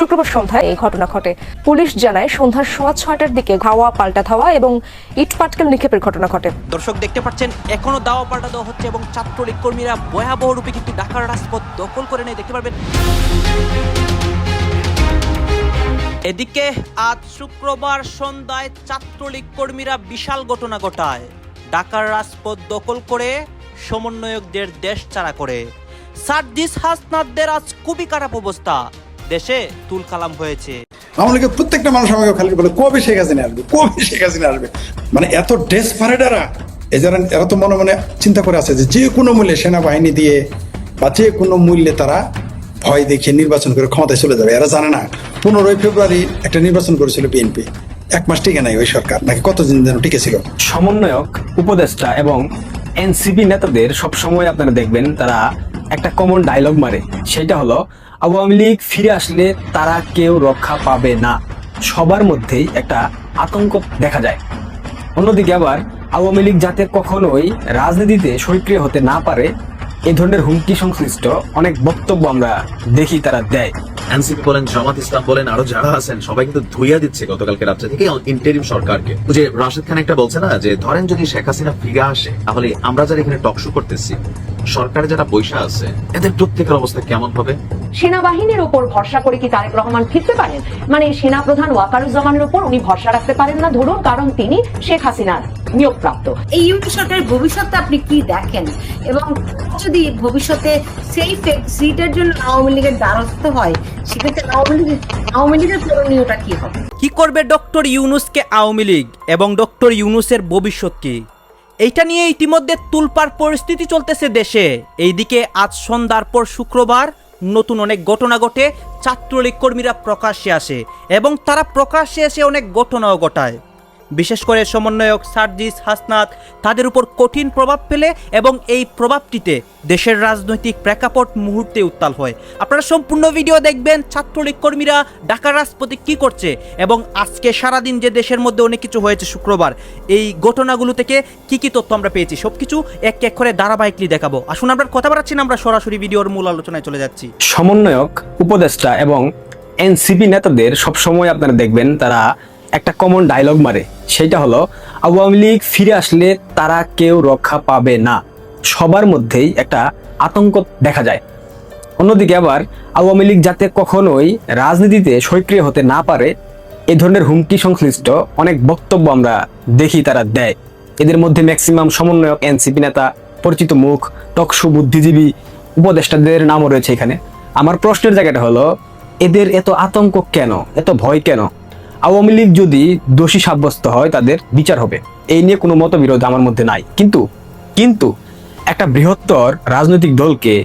শুক্রবার সন্ধ্যায় এই ঘটনা ঘটে। পুলিশ জানায়, সন্ধ্যার সোয়া ছয়টার দিকে ধাওয়া, পাল্টা ধাওয়া এবং ইট পাটকেল নিক্ষেপের ঘটনা ঘটে। দর্শক, দেখতে পাচ্ছেন, এখনও দাওয়া পাল্টা দেওয়া হচ্ছে এবং ছাত্রলীগ কর্মীরা ভয়াবহ রূপে কিন্তু ঢাকার রাজপথ দখল করে নেয়, দেখতে পারবেন। এদিকে আজ শুক্রবার সন্ধ্যায় ছাত্রলীগ কর্মীরা বিশাল ঘটনা ঘটায়। ঢাকার রাজপথ দখল করে সমন্বয়কদের দেশ ছাড়া করে। সার্জিস হাসনাদদের আজ খুবই খারাপ অবস্থা। দেশে তুলকালাম হয়েছে। আওয়ামী লীগের প্রত্যেকটা মানুষ আমাকে খালি বলে কবে শেখ হাসিনা আসবে কবে শেখ হাসিনা আসবে। মানে এত ডেসপারেট এরা এরা এরা তো মনে মনে চিন্তা করে আছে যে যে কোনো মূল্যে সেনাবাহিনী দিয়ে বা যে কোনো মূল্যে তারা ভয় দেখিয়ে নির্বাচন করে ক্ষমতায় চলে যাবে। এরা জানে না পনেরোই ফেব্রুয়ারি একটা নির্বাচন করেছিল বিএনপি এক মাস টিকে নাই ওই সরকার নাকি কতদিন যেন টিকে ছিল সমন্বয়ক উপদেষ্টা এবং এনসিপি নেতাদের সবসময় আপনারা দেখবেন তারা একটা কমন ডায়লগ মারে। সেটা হলো আওয়ামী লীগ ফিরে আসলে তারা কেউ রক্ষা পাবে না। সবার মধ্যেই একটা আতঙ্ক দেখা যায়। অন্যদিকে আবার আওয়ামী লীগ যাতে কখনোই রাজনীতিতে সক্রিয় হতে না পারে এই ধরনের হুমকি সংশ্লিষ্ট অনেক বক্তব্য আমরা দেখি তারা দেয়। এনসিপি বলেন, জামাত ইসলাম বলেন, আরও যারা আছেন, সবাই কিন্তু ধুইয়া দিচ্ছে গতকালকে রাত্রে থেকে ইন্টারিম সরকারকে। যে রাশেদ খান একটা বলছে না, যে ধরেন যদি শেখ হাসিনা ফিরে আসে, তাহলে আমরা যারা এখানে টকশো করতেছি সরকারে যারা পয়সা আছে এদের প্রত্যেকের অবস্থা কেমন হবে? সেনাবাহিনীর ওপর ভরসা করে কি তারেক রহমান ফিরতে পারেন? মানে সেনা প্রধান ওয়াকারুজ্জামানের ওপর উনি ভরসা রাখতে পারেন না? ধরুন কারণ তিনি শেখ হাসিনার নিয়োগপ্রাপ্ত। এই ইউপি সরকারের ভবিষ্যৎটা আপনি কি দেখেন? এবং যদি ভবিষ্যতে সেই সিটের জন্য আওয়ামী লীগের দ্বারস্থ হয় সেক্ষেত্রে আওয়ামী লীগের আওয়ামী লীগের করণীয়টা কি হবে? কি করবে ডক্টর ইউনুসকে আওয়ামী লীগ এবং ডক্টর ইউনুসের ভবিষ্যৎ কি? এইটা নিয়ে ইতিমধ্যে তুলপার পরিস্থিতি চলতেছে দেশে। এইদিকে আজ সন্ধ্যার পর শুক্রবার নতুন অনেক ঘটনা ঘটে, ছাত্রলীগ কর্মীরা প্রকাশ্যে আসে এবং তারা প্রকাশ্যে এসে অনেক ঘটনাও ঘটায়। বিশেষ করে সমন্বয়ক সার্জিস হাসনাত তাদের উপর কঠিন প্রভাব ফেলে এবং এই প্রভাবটিতে দেশের রাজনৈতিক প্রেক্ষাপট মুহূর্তে উত্তাল হয়। আপনারা সম্পূর্ণ ভিডিও দেখবেন, ছাত্রলীগ কর্মীরা ঢাকার রাজপথে কি করছে এবং আজকে সারাদিন যে দেশের মধ্যে অনেক কিছু হয়েছে শুক্রবার, এই ঘটনাগুলো থেকে কি কি তথ্য আমরা পেয়েছি সব কিছু এক এক করে ধারাবাহিকলি দেখাবো। আসুন আমরা কথা বাড়াচ্ছি না, আমরা সরাসরি ভিডিওর মূল আলোচনায় চলে যাচ্ছি। সমন্বয়ক, উপদেষ্টা এবং এনসিপি নেতাদের সবসময় আপনারা দেখবেন, তারা একটা কমন ডায়লগ মারে। সেটা হলো, আওয়ামী লীগ ফিরে আসলে তারা কেউ রক্ষা পাবে না। সবার মধ্যেই একটা আতঙ্ক দেখা যায়। অন্যদিকে আবার আওয়ামী লীগ যাতে কখনোই রাজনীতিতে সক্রিয় হতে না পারে, এ ধরনের হুমকি সংশ্লিষ্ট অনেক বক্তব্য আমরা দেখি তারা দেয়। এদের মধ্যে ম্যাক্সিমাম সমন্বয়ক এনসিপি নেতা, পরিচিত মুখ, টকশু বুদ্ধিজীবী উপদেষ্টাদের নামও রয়েছে এখানে। আমার প্রশ্নের জায়গাটা হলো, এদের এত আতঙ্ক কেন? এত ভয় কেন? আওয়ামী লীগ যদি দোষী সাব্যস্ত হয় তাদের বিচার হবে। এই নিয়ে কোনো মতবিরোধ আমার মধ্যে নাই। কিন্তু কিন্তু একটা বৃহত্তর রাজনৈতিক দলকে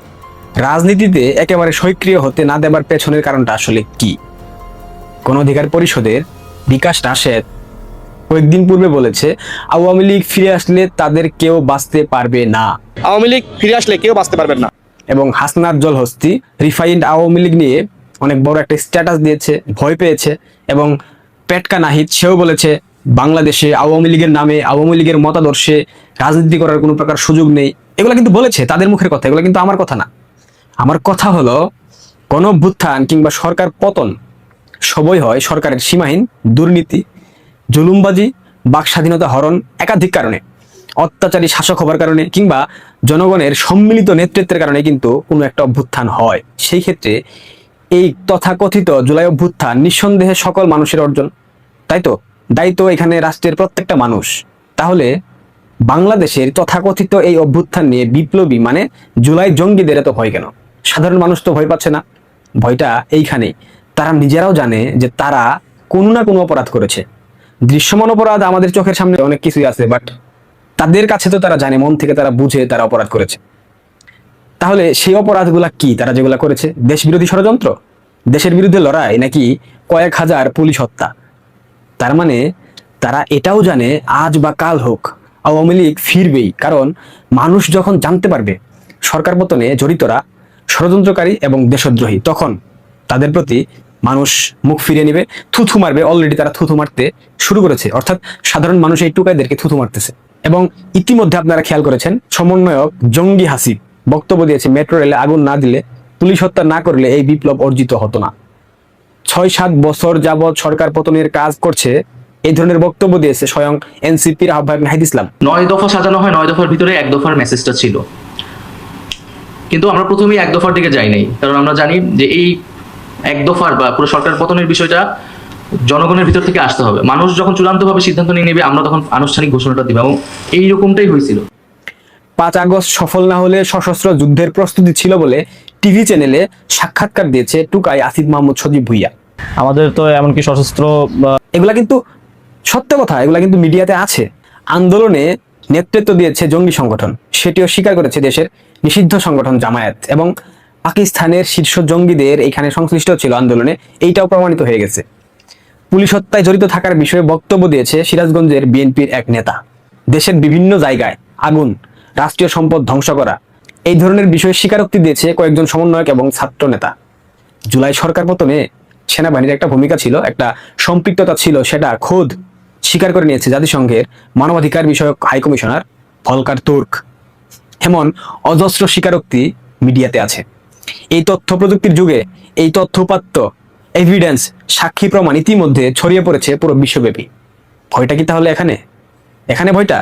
রাজনীতিতে একেবারে সক্রিয় হতে না দেবার পেছনের কারণটা আসলে কি? গণ অধিকার পরিষদের বিকাশ রাশেদ কয়েকদিন পূর্বে বলেছে আওয়ামী লীগ ফিরে আসলে তাদের কেউ বাঁচতে পারবে না। আওয়ামী লীগ ফিরে আসলে কেউ বাঁচতে পারবেন না। এবং হাসনাত জলহস্তি রিফাইন্ড আওয়ামী লীগ নিয়ে অনেক বড় একটা স্ট্যাটাস দিয়েছে ভয় পেয়েছে এবং পেটকা নাহিদ, সেও বলেছে, বাংলাদেশে আওয়ামী লীগের নামে, আওয়ামী লীগের মতাদর্শে রাজনীতি করার কোনো প্রকার সুযোগ নেই। এগুলো কিন্তু বলেছে, তাদের মুখের কথা, এগুলো কিন্তু আমার কথা না। আমার কথা হলো গণ অভ্যুত্থান কিংবা সরকার পতন সবই হয় সরকারের সীমাহীন দুর্নীতি, জুলুমবাজি বাক স্বাধীনতা হরণ একাধিক কারণে, অত্যাচারী শাসক হবার কারণে কিংবা জনগণের সম্মিলিত নেতৃত্বের কারণে কিন্তু কোনো একটা অভ্যুত্থান হয়। সেই ক্ষেত্রে এই তথাকথিত জুলাই অভ্যুত্থান নিঃসন্দেহে সকল মানুষের অর্জন, তাই তো? দায়িত্ব এখানে রাষ্ট্রের প্রত্যেকটা মানুষ। তাহলে বাংলাদেশের তথাকথিত এই অভ্যুত্থান নিয়ে বিপ্লবী মানে জুলাই জঙ্গিদের এত ভয় কেন? সাধারণ মানুষ তো ভয় পাচ্ছে না। ভয়টা এইখানেই। তারা নিজেরাও জানে যে তারা কোনো না কোনো অপরাধ করেছে। দৃশ্যমান অপরাধ আমাদের চোখের সামনে অনেক কিছুই আছে বাট তাদের কাছে তো তারা জানে, মন থেকে তারা বুঝে তারা অপরাধ করেছে। তাহলে সেই অপরাধগুলা কি? তারা যেগুলা করেছে দেশ বিরোধী ষড়যন্ত্র? দেশের বিরুদ্ধে লড়াই নাকি কয়েক হাজার পুলিশ হত্যা? তার মানে তারা এটাও জানে আজ বা কাল হোক, আওয়ামী লীগ ফিরবেই, কারণ মানুষ যখন জানতে পারবে সরকার পতনে জড়িতরা ষড়যন্ত্রকারী এবং দেশদ্রোহী, তখন তাদের প্রতি মানুষ মুখ ফিরিয়ে নেবে, থুথু মারবে অলরেডি তারা থুথু মারতে শুরু করেছে, অর্থাৎ সাধারণ মানুষ এই টুকাইদেরকে থুথু মারতেছে। এবং ইতিমধ্যে আপনারা খেয়াল করেছেন, সমন্বয়ক জঙ্গি হাসিব বক্তব্য দিয়েছে, মেট্রো রেলে আগুন না দিলে পুলিশ হত্যা না করলে এই বিপ্লব অর্জিত হতো না। ছয় সাত বছর যাবৎ সরকার পতনের কাজ করছে এই ধরনের বক্তব্য দিয়েছে স্বয়ং এনসিপির আহ্বায়ক নাহিদ ইসলাম। নয় দফা সাজানো হয় নয় দফার ভিতরে এক দফার মেসেজটা ছিল। কিন্তু আমরা প্রথমেই এক দফার দিকে যাই নাই কারণ আমরা জানি যে এই এক দফার বা পুরো সরকার পতনের বিষয়টা জনগণের ভিতর থেকে আসতে হবে। মানুষ যখন চূড়ান্তভাবে সিদ্ধান্ত নিয়ে নেবে আমরা তখন আনুষ্ঠানিক ঘোষণাটা দিব এবং এইরকমটাই হয়েছিল। পাঁচ আগস্ট সফল না হলে সশস্ত্র যুদ্ধের প্রস্তুতি ছিল বলে টিভি চ্যানেলে সাক্ষাৎকার দিয়েছে টুকাই আসিফ মাহমুদ সজীব ভুইয়া। আমাদের তো এমনকি সশস্ত্র এগুলা কিন্তু সত্য কথা এগুলা কিন্তু মিডিয়াতে আছে। আন্দোলনে নেতৃত্ব দিয়েছে জঙ্গি সংগঠন। সেটিও স্বীকার করেছে দেশের নিষিদ্ধ সংগঠন জামায়াত এবং পাকিস্তানের শীর্ষ জঙ্গিদের এখানে সংশ্লিষ্ট ছিল আন্দোলনে। এইটাও প্রমাণিত হয়ে গেছে। পুলিশ হত্যায় জড়িত থাকার বিষয়ে বক্তব্য দিয়েছে সিরাজগঞ্জের বিএনপির এক নেতা। দেশের বিভিন্ন জায়গায় আগুন রাষ্ট্রীয় সম্পদ ধ্বংস করা এই ধরনের বিষয়ে স্বীকারোক্তি দিয়েছে কয়েকজন সমন্বয়ক এবং ছাত্র নেতা। জুলাই সরকার পতনে সেনাবাহিনীর একটা ভূমিকা ছিল, একটা সম্পৃক্ততা ছিল, সেটা খোদ স্বীকার করে নিয়েছে জাতিসংঘের মানবাধিকার বিষয়ক হাই কমিশনার ভলকার তুর্ক। এমন অজস্র স্বীকারোক্তি মিডিয়াতে আছে। এই তথ্য প্রযুক্তির যুগে এই তথ্য উপাত্ত এভিডেন্স সাক্ষী প্রমাণ ইতিমধ্যে ছড়িয়ে পড়েছে পুরো বিশ্বব্যাপী। ভয়টা কি তাহলে এখানে? এখানে ভয়টা?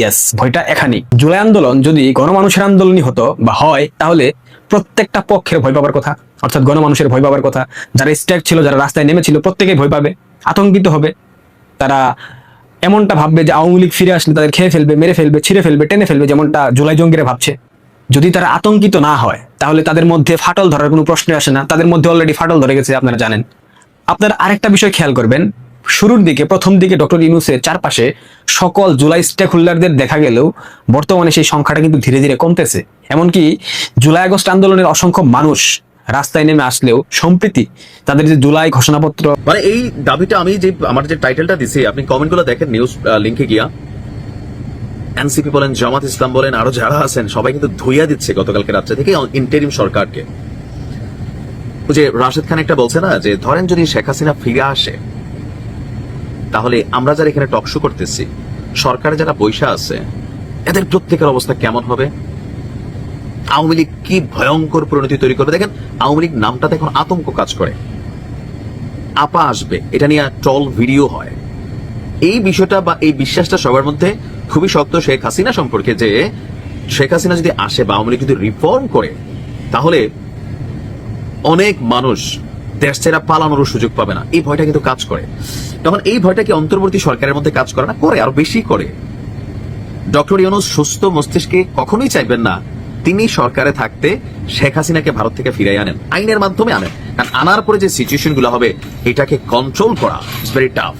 ইয়েস ভয়টা এখানেই। জুলাই আন্দোলন যদি গণমানুষের আন্দোলনই হতো বা হয়, তাহলে প্রত্যেকটা পক্ষের ভয় পাবার কথা, অর্থাৎ গণমানুষের ভয় পাবার কথা, যারা স্ট্যাক ছিল, যারা রাস্তায় নেমেছিল, প্রত্যেকেই ভয় পাবে, আতঙ্কিত হবে। তারা এমনটা ভাববে যে আওয়ামী লীগ ফিরে আসলে তাদের খেয়ে ফেলবে, মেরে ফেলবে, ছিঁড়ে ফেলবে, টেনে ফেলবে, যেমনটা জুলাই জঙ্গিরা ভাবছে। যদি তারা আতঙ্কিত না হয়, তাহলে তাদের মধ্যে ফাটল ধরার কোনো প্রশ্ন আসে না। তাদের মধ্যে অলরেডি ফাটল ধরে গেছে, আপনারা জানেন। আপনারা আরেকটা বিষয় খেয়াল করবেন শুরুর দিকে, প্রথম দিকে ডক্টর ইউনুসের চারপাশে সকল জুলাই স্টেক হোল্ডারদের দেখা গেলেও বর্তমানে সেই সংখ্যাটা কিন্তু ধীরে ধীরে কমতেছে। এমনকি জুলাই আগস্ট আন্দোলনের অসংখ্য মানুষ রাস্তায় নেমে আসলেও সম্প্রীতি তাদের যে জুলাই ঘোষণাপত্র মানে এই দাবিটা আমি যে, আমার যে টাইটেলটা দিছি, আপনি কমেন্টগুলো দেখেন নিউজ লিঙ্কে গিয়া। এনসিপি বলেন, জামাত ইসলাম বলেন, আরও যারা আছেন, সবাই কিন্তু ধুইয়া দিচ্ছে গতকালকে রাত্রে থেকে ইন্টারিম সরকারকে। যে রাশেদ খান একটা বলছে না, যে ধরেন যদি শেখ হাসিনা ফিরে আসে তাহলে আমরা যারা এখানে টকশো করতেছি, সরকারে যারা বৈশা আছে, এদের প্রত্যেকের অবস্থা কেমন হবে? আওয়ামী লীগ কি ভয়ঙ্কর পরিণতি তৈরি করবে? দেখেন, আওয়ামী লীগ নামটাতে এখন আতঙ্ক কাজ করে। আপা আসবে, এটা নিয়ে ট্রল ভিডিও হয়। এই বিষয়টা বা এই বিশ্বাসটা সবার মধ্যে খুবই শক্ত শেখ হাসিনা সম্পর্কে যে, শেখ হাসিনা যদি আসে বা আওয়ামী লীগ যদি রিফর্ম করে, তাহলে অনেক মানুষ দেশ ছেড়া পালানোরও সুযোগ পাবে না। এই ভয়টা কিন্তু কাজ করে। তখন এই ভয়টা কি অন্তর্বর্তী সরকারের মধ্যে কাজ করে না? করে, আরও বেশি করে। ডক্টর ইউনুস সুস্থ মস্তিষ্কে কখনোই চাইবেন না তিনি সরকারে থাকতে শেখ হাসিনাকে ভারত থেকে ফিরাই আনেন, আইনের মাধ্যমে আনেন। কারণ আনার পরে যে সিচুয়েশনগুলো হবে, এটাকে কন্ট্রোল করা ইটস ভেরি টাফ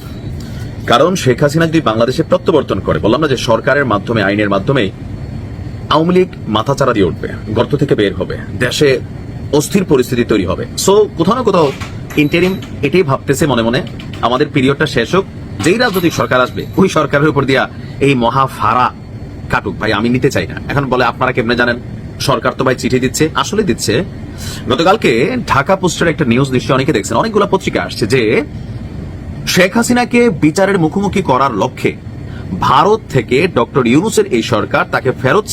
কারণ শেখ হাসিনা যদি বাংলাদেশে প্রত্যাবর্তন করে, বললাম না যে সরকারের মাধ্যমে, আইনের মাধ্যমে, আওয়ামী লীগ মাথাচাড়া দিয়ে উঠবে, গর্ত থেকে বের হবে, দেশে অস্থির পরিস্থিতি তৈরি হবে। সো কোথাও না কোথাও ইন্টারিম এটাই ভাবতেছে মনে মনে। আমাদের পিরিয়ডটা শেষ হোক। যেই রাজনৈতিক সরকার আসবে, ওই সরকারের উপর দিয়া এই মহা ফাড়া কাটুক। ভাই, আমি নিতে চাই না। এখন বলে আপনারা কেমনে জানেন? সরকার তো ভাই চিঠি দিচ্ছে, আসলে দিচ্ছে। গতকালকে ঢাকা পোস্টের একটা নিউজ নিশ্চয়ই অনেকে দেখছেন। অনেকগুলো পত্রিকা আসছে যে শেখ হাসিনাকে বিচারের মুখোমুখি করার লক্ষ্যে ভারত থেকে ডক্টর ইউনুসের এই সরকার তাকে ফেরত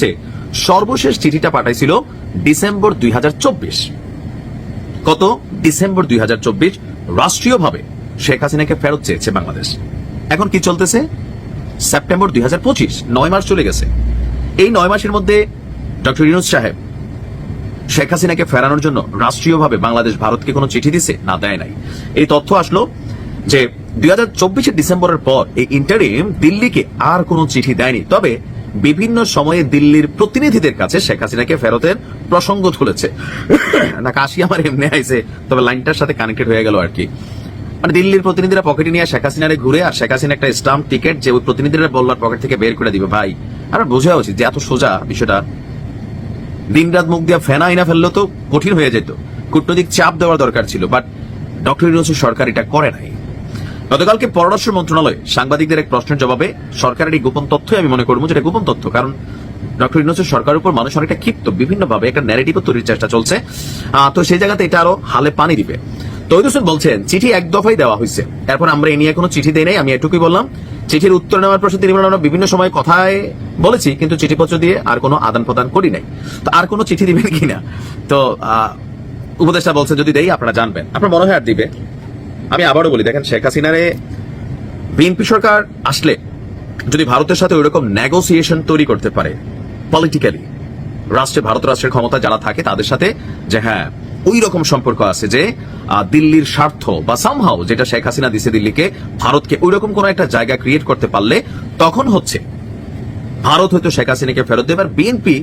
সর্বশেষ চিঠিটা পাঠাইছিল ডিসেম্বর দুই হাজার চব্বিশ। কত ডিসেম্বর দুই রাষ্ট্রীয়ভাবে শেখ হাসিনাকে ফেরত চেয়েছে বাংলাদেশ। এখন কি চলতেছে? সেপ্টেম্বর দুই হাজার পঁচিশ, নয় মাস চলে গেছে। এই নয় মাসের মধ্যে ডক্টর ইউনুস সাহেব শেখ হাসিনাকে ফেরানোর জন্য রাষ্ট্রীয়ভাবে বাংলাদেশ ভারতকে কোনো চিঠি দিছে? না, দেয় নাই। এই তথ্য আসলো যে দুই হাজার ডিসেম্বরের পর এই ইন্টারিম দিল্লিকে আর কোনো চিঠি দেয়নি। তবে বিভিন্ন সময়ে দিল্লির প্রতিনিধিদের কাছে শেখ হাসিনাকে ফেরতের প্রসঙ্গ তুলেছে। না, কাশি আমার এমনি আইছে, তবে লাইনটার সাথে কানেক্টেড হয়ে গেল আর কি। মানে দিল্লির প্রতিনিধিরা পকেটে নিয়ে শেখ হাসিনারে ঘুরে আর শেখ হাসিনা একটা স্টাম্প টিকেট যে ওই প্রতিনিধিরা বললার পকেট থেকে বের করে দিবে, ভাই। আর বোঝা উচিত যে এত সোজা বিষয়টা। দিন রাত মুখ দিয়ে ফেনা আইনা ফেললেও তো কঠিন হয়ে যেত। কূটনৈতিক চাপ দেওয়ার দরকার ছিল বাট ডক্টর ইউনুসের সরকার এটা করে নাই। গতকালকে পররাষ্ট্র মন্ত্রণালয় সাংবাদিকদের এক প্রশ্নের জবাবে সরকারের এই গোপন তথ্যই আমি মনে করব যেটা গোপন তথ্য, কারণ ডক্টর ইউনুসের সরকারের উপর মানুষ অনেকটা ক্ষিপ্ত, বিভিন্নভাবে একটা ন্যারেটিভ তৈরির চেষ্টা চলছে। তো সেই জায়গাতে এটা আরও হালে পানি দিবে। তৈদ হোসেন বলছেন, চিঠি এক দেওয়া হয়েছে এরপর আমরা এই নিয়ে কোনো চিঠি দেই নাই, আমি এটুকুই বললাম। চিঠির উত্তর নেওয়ার প্রশ্নে তিনি আমরা বিভিন্ন সময় কথায় বলেছি, কিন্তু চিঠিপত্র দিয়ে আর কোনো আদান প্রদান করি নাই। তো আর কোনো চিঠি দিবেন কিনা? তো উপদেষ্টা বলছে যদি দেই, আপনারা জানবেন। আপনার মনে হয় আর দিবে। আমি আবারও বলি, দেখেন শেখ হাসিনারে বিএনপি সরকার আসলে যদি ভারতের সাথে ওইরকম নেগোসিয়েশন তৈরি করতে পারে পলিটিক্যালি রাষ্ট্রে ভারত রাষ্ট্রের ক্ষমতা যারা থাকে তাদের সাথে, যে হ্যাঁ ওই রকম সম্পর্ক আছে যে দিল্লির স্বার্থ বা সামহাও যেটা শেখ হাসিনা দিছে দিল্লিকে, ভারতকে ওই রকম কোন একটা জায়গা ক্রিয়েট করতে পারলে তখন হচ্ছে, ভারত হয়তো শেখ হাসিনাকে ফেরত দেবে, আর বিএনপি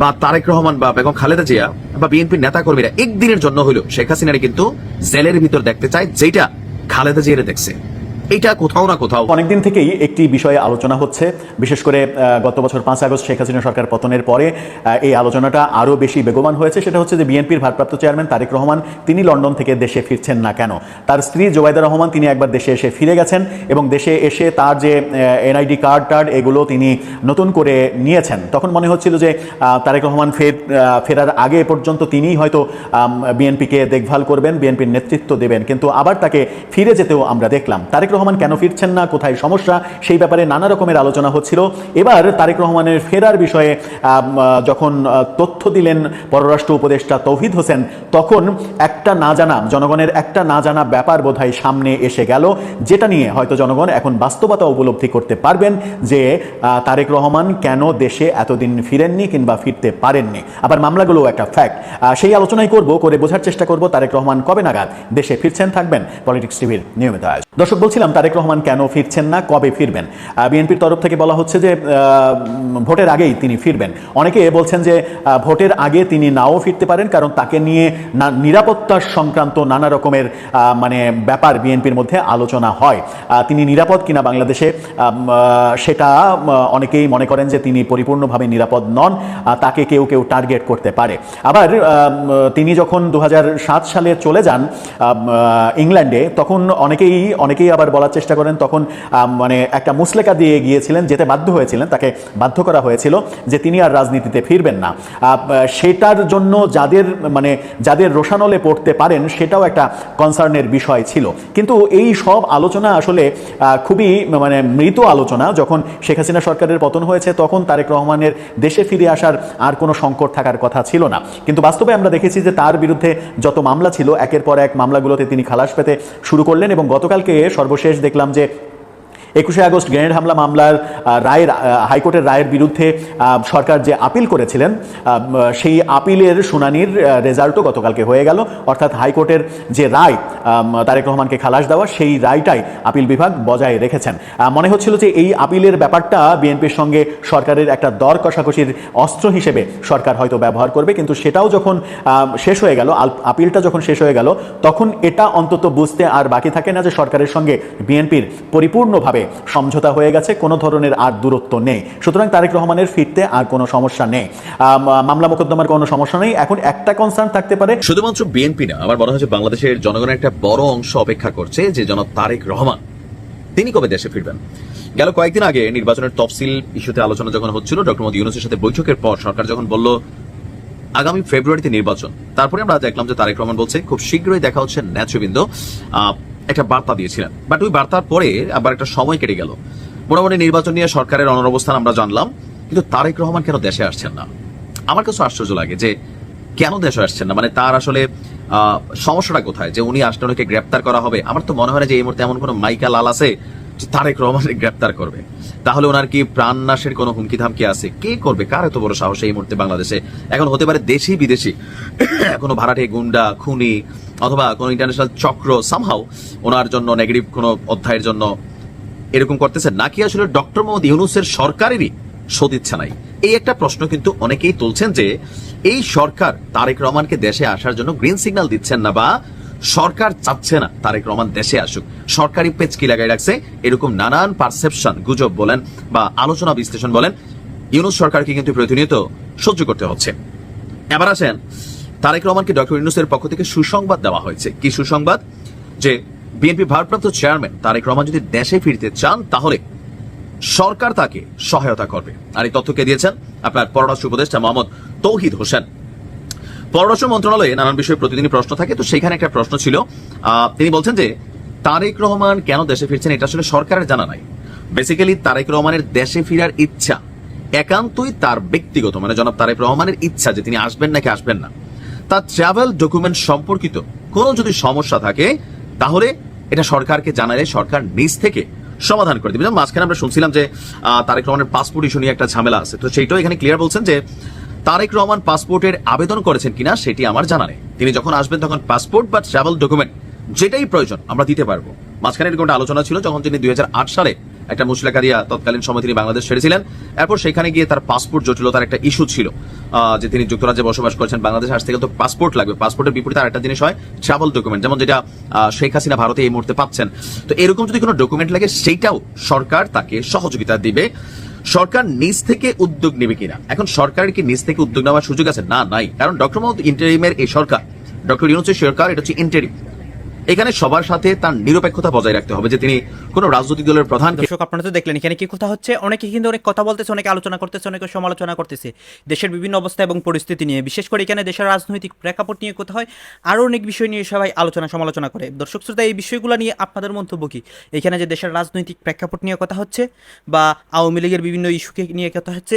বা তারেক রহমান বা বেগম খালেদা জিয়া বা বিএনপির নেতাকর্মীরা একদিনের জন্য হলেও শেখ হাসিনারে কিন্তু জেলের ভিতর দেখতে চায় যেটা খালেদা জিয়ারে দেখছে। এটা কোথাও না কোথাও। অনেকদিন থেকেই একটি বিষয়ে আলোচনা হচ্ছে। বিশেষ করে গত বছর পাঁচ আগস্ট শেখ হাসিনা সরকার পতনের পরে এই আলোচনাটা আরও বেশি বেগবান হয়েছে। সেটা হচ্ছে যে বিএনপির ভারপ্রাপ্ত চেয়ারম্যান তারেক রহমান, তিনি লন্ডন থেকে দেশে ফিরছেন না কেন? তার স্ত্রী জোবাইদা রহমান, তিনি একবার দেশে এসে ফিরে গেছেন এবং দেশে এসে তার যে এনআইডি কার্ড টার্ড, এগুলো তিনি নতুন করে নিয়েছেন। তখন মনে হচ্ছিল যে তারেক রহমান ফের ফেরার আগে পর্যন্ত তিনিই হয়তো বিএনপিকে দেখভাল করবেন, বিএনপির নেতৃত্ব দেবেন। কিন্তু আবার তাকে ফিরে যেতেও আমরা দেখলাম। তারেক রহমান কেন ফিরছেন না, কোথায় সমস্যা, সেই ব্যাপারে নানা রকমের আলোচনা হচ্ছিল। এবার তারেক রহমানের ফেরার বিষয়ে যখন তথ্য দিলেন পররাষ্ট্র উপদেষ্টা তৌহিদ হোসেন, তখন একটা না জানা, জনগণের একটা না জানা ব্যাপার বোধহয় সামনে এসে গেল, যেটা নিয়ে হয়তো জনগণ এখন বাস্তবতা উপলব্ধি করতে পারবেন যে তারেক রহমান কেন দেশে এতদিন ফিরেননি কিংবা ফিরতে পারেননি। আবার মামলাগুলো একটা ফ্যাক্ট সেই আলোচনাই করব, করে বোঝার চেষ্টা করব তারেক রহমান কবে নাগাদ দেশে ফিরছেন, থাকবেন, পলিটিক্স টিভির নিয়মিত আয়োজন। দর্শক, বলছিলাম তারেক রহমান কেন ফিরছেন না? কবে ফিরবেন? বিএনপির তরফ থেকে বলা হচ্ছে যে ভোটের আগেই তিনি ফিরবেন। অনেকে বলছেন যে ভোটের আগে তিনি নাও ফিরতে পারেন, কারণ তাকে নিয়ে না, নিরাপত্তা সংক্রান্ত নানা রকমের মানে ব্যাপার বিএনপির মধ্যে আলোচনা হয়। তিনি নিরাপদ কিনা বাংলাদেশে? সেটা অনেকেই মনে করেন যে, তিনি পরিপূর্ণভাবে নিরাপদ নন তাকে কেউ কেউ টার্গেট করতে পারে। আবার তিনি যখন দু হাজার সাত সালে চলে যান ইংল্যান্ডে, তখন অনেকেই অনেকেই আবার বলার চেষ্টা করেন, তখন মানে একটা মুসলেকা দিয়ে গিয়েছিলেন, যেতে বাধ্য হয়েছিলেন, তাকে বাধ্য করা হয়েছিল যে তিনি আর রাজনীতিতে ফিরবেন না। সেটার জন্য যাদের মানে যাদের রোশানলে পড়তে পারেন, সেটাও একটা কনসার্নের বিষয় ছিল। কিন্তু এই সব আলোচনা আসলে খুবই মানে মৃত আলোচনা। যখন শেখ হাসিনা সরকারের পতন হয়েছে, তখন তারেক রহমানের দেশে ফিরে আসার আর কোনো সংকট থাকার কথা ছিল না। কিন্তু বাস্তবে আমরা দেখেছি যে তার বিরুদ্ধে যত মামলা ছিল, একের পর এক মামলাগুলোতে তিনি খালাস পেতে শুরু করলেন এবং গতকালকে সর্বশেষ দেখলাম যে একুশে আগস্ট গ্রেনেড হামলা মামলার রায়ের হাইকোর্টের রায়ের বিরুদ্ধে সরকার যে আপিল করেছিলেন সেই আপিলের শুনানির রেজাল্টও গতকালকে হয়ে গেল। অর্থাৎ হাইকোর্টের যে রায় তারেক রহমানকে খালাস দেওয়া, সেই রায়টাই আপিল বিভাগ বজায় রেখেছেন। মনে হচ্ছিল যে এই আপিলের ব্যাপারটা বিএনপির সঙ্গে সরকারের একটা দর কষাকষির অস্ত্র হিসেবে সরকার হয়তো ব্যবহার করবে, কিন্তু সেটাও যখন শেষ হয়ে গেল আপিলটা যখন শেষ হয়ে গেল, তখন এটা অন্তত বুঝতে আর বাকি থাকে না যে সরকারের সঙ্গে বিএনপির পরিপূর্ণভাবে সমঝোতা হয়ে গেছে কোনো ধরনের আর দূরত্ব নেই। সুতরাং তারেক রহমানের ফিরতে আর কোনো সমস্যা নেই। মামলা মোকদ্দমার কোনো সমস্যা নেই। এখন একটা কনসার্ন থাকতে পারে। শুধুমাত্র বিএনপি না আমার মনে হচ্ছে বাংলাদেশের জনগণের একটা বড় অংশ অপেক্ষা করছে যে জনাব তারেক রহমান তিনি কবে দেশে ফিরবেন? গেল কয়েকদিন আগে নির্বাচনের তফসিল ইস্যুতে আলোচনা যখন হচ্ছিল ডক্টর মোদী ইউনুসের সাথে বৈঠকের পর সরকার যখন বলল আগামী ফেব্রুয়ারিতে নির্বাচন। তারপরে আমরা দেখলাম যে তারেক রহমান বলছে খুব শীঘ্রই দেখা হচ্ছে নেত্রবৃন্দ আহ, একটা বার্তা দিয়েছিলেন। বাট ওই বার্তার পরে আবার একটা সময় কেটে গেল। মোটামুটি নির্বাচন নিয়ে সরকারের অনরবস্থান আমরা জানলাম, কিন্তু তারেক রহমান কেন দেশে আসছেন না? আমার কাছে আশ্চর্য লাগে যে কেন দেশে আসছেন না? মানে তার আসলে সমস্যাটা কোথায়? যে উনি আসলে ওনাকে গ্রেপ্তার করা হবে। আমার তো মনে হয় না যে এই মুহূর্তে এমন কোনো মাইকা লাল আছে যে তারেক রহমানের গ্রেপ্তার করবে। তাহলে ওনার কি প্রাণ নাশের কোনো হুমকি ধামকি আছে? কে করবে? কার এত বড় সাহস এই মুহূর্তে বাংলাদেশে? এখন হতে পারে দেশি বিদেশি কোনো ভাড়াটে গুন্ডা, খুনি অথবা কোনো ইন্টারন্যাশনাল চক্র সামহাও ওনার জন্য নেগেটিভ কোনো অধ্যায়ের জন্য এরকম করতেছে, নাকি আসলে ডক্টর মোহাম্মদ ইউনুসের সরকারেরই সদিচ্ছা নাই এই একটা প্রশ্ন কিন্তু অনেকেই তুলছেন যে, এই সরকার তারেক রহমানকে দেশে আসার জন্য গ্রিন সিগন্যাল দিচ্ছেন না বা সরকার চাচ্ছে না তারেক রহমান দেশে আসুক। সরকারি পেচকি লাগাই রাখছে? এরকম নানান পারসেপশন গুজব বলেন বা আলোচনা বিশ্লেষণ বলেন, ইউনুস সরকারকে কিন্তু প্রতিনিয়ত সহ্য করতে হচ্ছে। এবার আসেন তারেক রহমানকে ডক্টর ইউনুসের পক্ষ থেকে সুসংবাদ দেওয়া হয়েছে। কি সুসংবাদ? যে বিএনপি ভারপ্রাপ্ত চেয়ারম্যান তারেক রহমান যদি দেশে ফিরতে চান, তাহলে সরকার তাকে সহায়তা করবে। আর এই তথ্যকে দিয়েছেন আপনার পররাষ্ট্র উপদেষ্টা মোহাম্মদ তৌহিদ হোসেন। পররাষ্ট্র মন্ত্রণালয়ে নানান বিষয়ে প্রতিদিনই প্রশ্ন থাকে। তো সেখানে একটা প্রশ্ন ছিল। তিনি বলছেন যে, তারেক রহমান কেন দেশে ফিরছেন এটা আসলে সরকারের জানা নাই। বেসিক্যালি তারেক রহমানের দেশে ফিরার ইচ্ছা একান্তই তার ব্যক্তিগত মানে জনাব তারেক রহমানের ইচ্ছা যে তিনি আসবেন নাকি আসবেন না। তার ট্রাভেল ডকুমেন্ট সম্পর্কিত কোনো যদি সমস্যা থাকে, তাহলে এটা সরকারকে জানালে সরকার নিজ থেকে সমাধান করে দিবে। মাঝখানে আমরা শুনছিলাম যে তারেক রহমানের পাসপোর্ট ইস্যু নিয়ে একটা ঝামেলা আছে। তো সেইটাও এখানে ক্লিয়ার বলছেন যে, তারেক রহমান পাসপোর্টের আবেদন করেছেন কিনা সেটি আমার জানা নেই। তিনি যখন আসবেন তখন পাসপোর্ট বা ট্রাভেল ডকুমেন্ট যেটাই প্রয়োজন আমরা দিতে পারব। মাঝখানে এরকম আলোচনা ছিল যখন তিনি দুই হাজার আট সালে একটা মুসলাকারিয়া তৎকালীন সময় তিনি বাংলাদেশ ছেড়েছিলেন। এরপর সেখানে গিয়ে তার পাসপোর্ট জটিলতার একটা ইস্যু ছিল। যে তিনি যুক্তরাজ্যে বসবাস করছেন, বাংলাদেশ আসতে গেলে তো পাসপোর্ট লাগবে। পাসপোর্টের বিপরীতে আর একটা জিনিস হয় ট্রাভেল ডকুমেন্ট যেমন যেটা শেখ হাসিনা ভারতে এই মুহূর্তে পাচ্ছেন। তো এরকম যদি কোনো ডকুমেন্ট লাগে সেইটাও সরকার তাকে সহযোগিতা দিবে। সরকার নিজ থেকে উদ্যোগ নেবে কিনা? এখন সরকারের কি নিজ থেকে উদ্যোগ নেওয়ার সুযোগ আছে? না, নাই। কারণ ডক্টর মোহাম্মদ ইন্টারিমের এই সরকার, ডক্টর ইউনুসের সরকার, এটা হচ্ছে ইন্টারিম এখানে সবার সাথে তার নিরপেক্ষতা বজায় রাখতে হবে যে তিনি কোনো রাজনৈতিক দলের প্রধান দর্শক, আপনারা তো দেখলেন, এখানে কি কথা হচ্ছে? অনেকে কিন্তু অনেক কথা বলতেছে, অনেকে আলোচনা করতেছে, অনেকে সমালোচনা করতেছে। দেশের বিভিন্ন অবস্থা এবং পরিস্থিতি নিয়ে, বিশেষ করে এখানে দেশের রাজনৈতিক প্রেক্ষাপট নিয়ে কথা হয়। আরও অনেক বিষয় নিয়ে সবাই আলোচনা সমালোচনা করে। দর্শক শ্রোতা, এই বিষয়গুলো নিয়ে আপনাদের মন্তব্য কি? এখানে যে দেশের রাজনৈতিক প্রেক্ষাপট নিয়ে কথা হচ্ছে বা আওয়ামী লীগের বিভিন্ন ইস্যুকে নিয়ে কথা হচ্ছে